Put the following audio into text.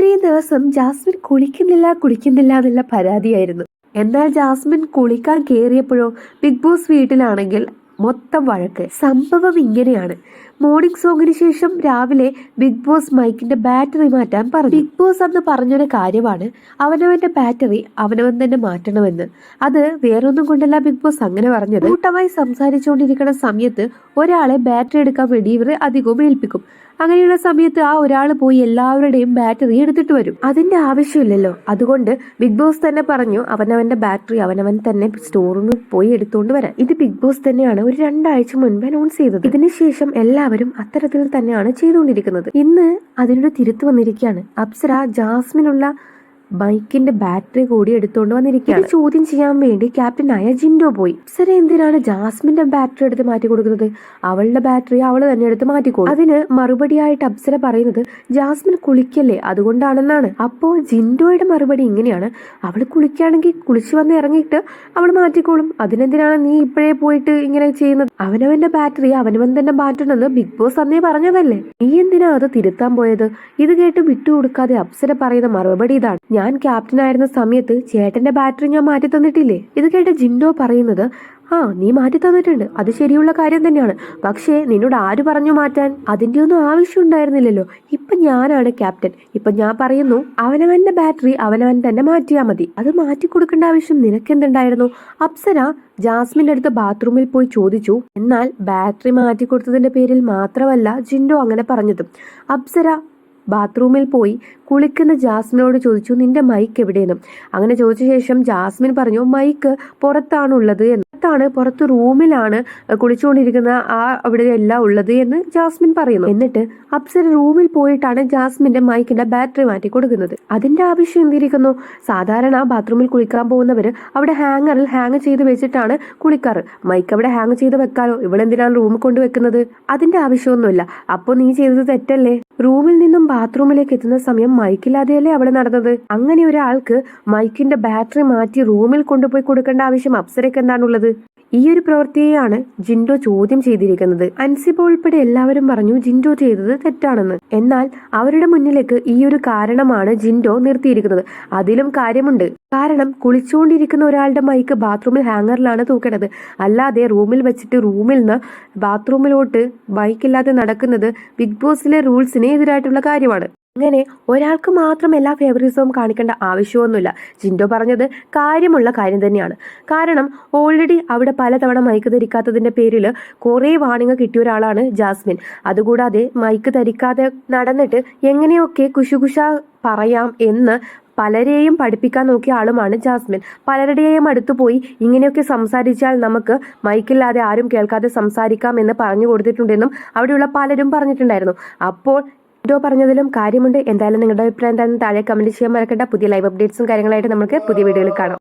ഇത്രയും ദിവസം ജാസ്മിൻ കുളിക്കുന്നില്ല കുളിക്കുന്നില്ല എന്നുള്ള പരാതിയായിരുന്നു. എന്നാൽ ജാസ്മിൻ കുളിക്കാൻ കയറിയപ്പോഴോ ബിഗ് ബോസ് വീട്ടിലാണെങ്കിൽ മൊത്തം വഴക്ക്. സംഭവം ഇങ്ങനെയാണ്. മോർണിംഗ് സോങ്ങിന് ശേഷം രാവിലെ ബിഗ് ബോസ് മൈക്കിന്റെ ബാറ്ററി മാറ്റാൻ പറഞ്ഞു. ബിഗ് ബോസ് അന്ന് പറഞ്ഞൊരു കാര്യമാണ് അവനവന്റെ ബാറ്ററി അവനവൻ തന്നെ മാറ്റണമെന്ന്. അത് വേറൊന്നും കൊണ്ടല്ല ബിഗ് ബോസ് അങ്ങനെ പറഞ്ഞത്. കൂട്ടമായി സംസാരിച്ചുകൊണ്ടിരിക്കുന്ന സമയത്ത് ഒരാളെ ബാറ്ററി എടുക്കാൻ വേണ്ടി ഇവർ അധികവും ഏൽപ്പിക്കും. അങ്ങനെയുള്ള സമയത്ത് ആ ഒരാൾ പോയി എല്ലാവരുടെയും ബാറ്ററി എടുത്തിട്ട് വരും. അതിന്റെ ആവശ്യമില്ലല്ലോ. അതുകൊണ്ട് ബിഗ് ബോസ് തന്നെ പറഞ്ഞു അവനവന്റെ ബാറ്ററി അവനവൻ തന്നെ സ്റ്റോർ പോയി എടുത്തുകൊണ്ട് വരാൻ ഇത് ബിഗ് ബോസ് തന്നെയാണ് ഒരു രണ്ടാഴ്ച മുൻപ് അനൗൺസ് ചെയ്തത്. ഇതിനുശേഷം എല്ലാവരും അത്തരത്തിൽ തന്നെയാണ് ചെയ്തുകൊണ്ടിരിക്കുന്നത്. ഇന്ന് അതിനൊരു തിരുത്ത് വന്നിരിക്കുകയാണ്. അപ്സര ജാസ്മിനുള്ള ബൈക്കിന്റെ ബാറ്ററി കൂടി എടുത്തുകൊണ്ട് വന്നിരിക്കുകയാണ്. ചോദ്യം ചെയ്യാൻ വേണ്ടി ക്യാപ്റ്റനായ ജിൻഡോ പോയി. അപ്സര എന്തിനാണ് ജാസ്മിന്റെ ബാറ്ററി എടുത്ത് മാറ്റി കൊടുക്കുന്നത്? അവളുടെ ബാറ്ററി അവൾ തന്നെ എടുത്ത് മാറ്റിക്കോളും. അതിന് മറുപടിയായിട്ട് അപ്സര പറയുന്നത് ജാസ്മിൻ കുളിക്കല്ലേ? അതുകൊണ്ടാണെന്നാണ്. അപ്പോ ജിൻഡോയുടെ മറുപടി ഇങ്ങനെയാണ്. അവൾ കുളിക്കുകയാണെങ്കിൽ കുളിച്ചു വന്ന് ഇറങ്ങിയിട്ട് അവൾ മാറ്റിക്കോളും. അതിനെന്തിനാണ് നീ ഇപ്പോഴേ പോയിട്ട് ഇങ്ങനെ ചെയ്യുന്നത്? അവനവന്റെ ബാറ്ററി അവനവൻ തന്നെ മാറ്റണമെന്ന് ബിഗ് ബോസ് അന്നേ പറഞ്ഞതല്ലേ? നീ എന്തിനാ അത് തിരുത്താൻ പോയത്? ഇത് കേട്ട് വിട്ടുകൊടുക്കാതെ അപ്സര പറയുന്ന മറുപടി ഇതാണ്. ഞാൻ ക്യാപ്റ്റൻ ആയിരുന്ന സമയത്ത് ചേട്ടന്റെ ബാറ്ററി ഞാൻ മാറ്റി തന്നിട്ടില്ലേ? ഇത് കേട്ട ജിൻഡോ പറയുന്നത് ആ നീ മാറ്റി തന്നിട്ടുണ്ട്. അത് ശരിയുള്ള കാര്യം തന്നെയാണ്. പക്ഷേ നിന്നോട് ആര് പറഞ്ഞു മാറ്റാൻ? അതിന്റെ ഒന്നും ആവശ്യം ഉണ്ടായിരുന്നില്ലല്ലോ. ഇപ്പൊ ഞാനാണ് ക്യാപ്റ്റൻ ഇപ്പൊ ഞാൻ പറയുന്നു അവനവന്റെ ബാറ്ററി അവനവൻ തന്നെ മാറ്റിയാൽ മതി. അത് മാറ്റി കൊടുക്കേണ്ട ആവശ്യം നിനക്കെന്തുണ്ടായിരുന്നു? അപ്സര ജാസ്മിന്റെ അടുത്ത് ബാത്റൂമിൽ പോയി ചോദിച്ചു. എന്നാൽ ബാറ്ററി മാറ്റി കൊടുത്തതിന്റെ പേരിൽ മാത്രമല്ല ജിൻഡോ അങ്ങനെ പറഞ്ഞതും. അപ്സര ബാത്റൂമിൽ പോയി കുളിക്കുന്ന ജാസ്മിനോട് ചോദിച്ചു നിന്റെ മൈക്ക് എവിടെയെന്നും? അങ്ങനെ ചോദിച്ച ശേഷം ജാസ്മിൻ പറഞ്ഞു മൈക്ക് പുറത്താണുള്ളത് എന്ന്. പുറത്താണ് പുറത്ത് റൂമിലാണ് കുളിച്ചുകൊണ്ടിരിക്കുന്ന ആ അവിടെ എല്ലാം ഉള്ളത് എന്ന് ജാസ്മിൻ പറയുന്നു. എന്നിട്ട് അപ്സര റൂമിൽ പോയിട്ടാണ് ജാസ്മിന്റെ മൈക്കിന്റെ ബാറ്ററി മാറ്റി കൊടുക്കുന്നത്. അതിന്റെ ആവശ്യം എന്തിരിക്കുന്നു? സാധാരണ ബാത്റൂമിൽ കുളിക്കാൻ പോകുന്നവര് അവിടെ ഹാങ്ങറിൽ ഹാങ് ചെയ്ത് വെച്ചിട്ടാണ് കുളിക്കാറ്. മൈക്ക് അവിടെ ഹാങ് ചെയ്ത് വെക്കാലോ? ഇവളെന്തിനാണ് റൂമിൽ കൊണ്ടുവെക്കുന്നത് അതിന്റെ ആവശ്യമൊന്നുമില്ല. അപ്പോൾ നീ ചെയ്തത് തെറ്റല്ലേ? റൂമിൽ നിന്നും ബാത്റൂമിലേക്ക് എത്തുന്ന സമയം മൈക്കില്ലാതെയല്ലേ അവിടെ നടന്നത്? അങ്ങനെ ഒരാൾക്ക് മൈക്കിന്റെ ബാറ്ററി മാറ്റി റൂമിൽ കൊണ്ടുപോയി കൊടുക്കേണ്ട ആവശ്യം അപ്സരയ്ക്ക് എന്താണുള്ളത്? ഈ ഒരു പ്രവൃത്തിയെയാണ് ജിൻഡോ ചോദ്യം ചെയ്തിരിക്കുന്നത്. അൻസിബ ഉൾപ്പെടെ എല്ലാവരും പറഞ്ഞു ജിൻഡോ ചെയ്തത് തെറ്റാണെന്ന്. എന്നാൽ അവരുടെ മുന്നിലേക്ക് ഈ ഒരു കാരണമാണ് ജിൻഡോ നിർത്തിയിരിക്കുന്നത്. അതിലും കാര്യമുണ്ട്. കാരണം കുളിച്ചുകൊണ്ടിരിക്കുന്ന ഒരാളുടെ മൈക്ക് ബാത്റൂമിൽ ഹാങ്ങറിലാണ് തൂക്കേണ്ടത് അല്ലാതെ റൂമിൽ വെച്ചിട്ട് റൂമിൽ നിന്ന് ബാത്റൂമിലോട്ട് ബൈക്കില്ലാതെ നടക്കുന്നത് ബിഗ് ബോസിലെ റൂൾസിന് എതിരായിട്ടുള്ള കാര്യമാണ്. അങ്ങനെ ഒരാൾക്ക് മാത്രം എല്ലാ ഫേവറിസവും കാണിക്കേണ്ട ആവശ്യമൊന്നുമില്ല. ജിൻഡോ പറഞ്ഞത് കാര്യമുള്ള കാര്യം തന്നെയാണ്. കാരണം ഓൾറെഡി അവിടെ പലതവണ മൈക്ക് ധരിക്കാത്തതിന്റെ പേരിൽ കുറേ വാണിംഗ് കിട്ടിയ ഒരാളാണ് ജാസ്മിൻ. അതുകൂടാതെ മൈക്ക് ധരിക്കാതെ നടന്നിട്ട് എങ്ങനെയൊക്കെ കുശുകുശ പറയാം എന്ന് പലരെയും പഠിപ്പിക്കാൻ നോക്കിയ ആളുമാണ് ജാസ്മിൻ. പലരുടെയും അടുത്ത് പോയി ഇങ്ങനെയൊക്കെ സംസാരിച്ചാൽ നമുക്ക് മൈക്കില്ലാതെ ആരും കേൾക്കാതെ സംസാരിക്കാം എന്ന് പറഞ്ഞു കൊടുത്തിട്ടുണ്ടെന്നും അവിടെയുള്ള പലരും പറഞ്ഞിട്ടുണ്ടായിരുന്നു. അപ്പോൾ ഇതോ പറഞ്ഞതിലും കാര്യമുണ്ട്. എന്തായാലും നിങ്ങളുടെ അഭിപ്രായം എന്താണെന്ന് താഴെ കമന്റ് ചെയ്യാൻ മറക്കണ്ട. പുതിയ ലൈവ് അപ്ഡേറ്റ്സും കാര്യങ്ങളായിട്ട് നമുക്ക് പുതിയ വീഡിയോയിൽ കാണാം.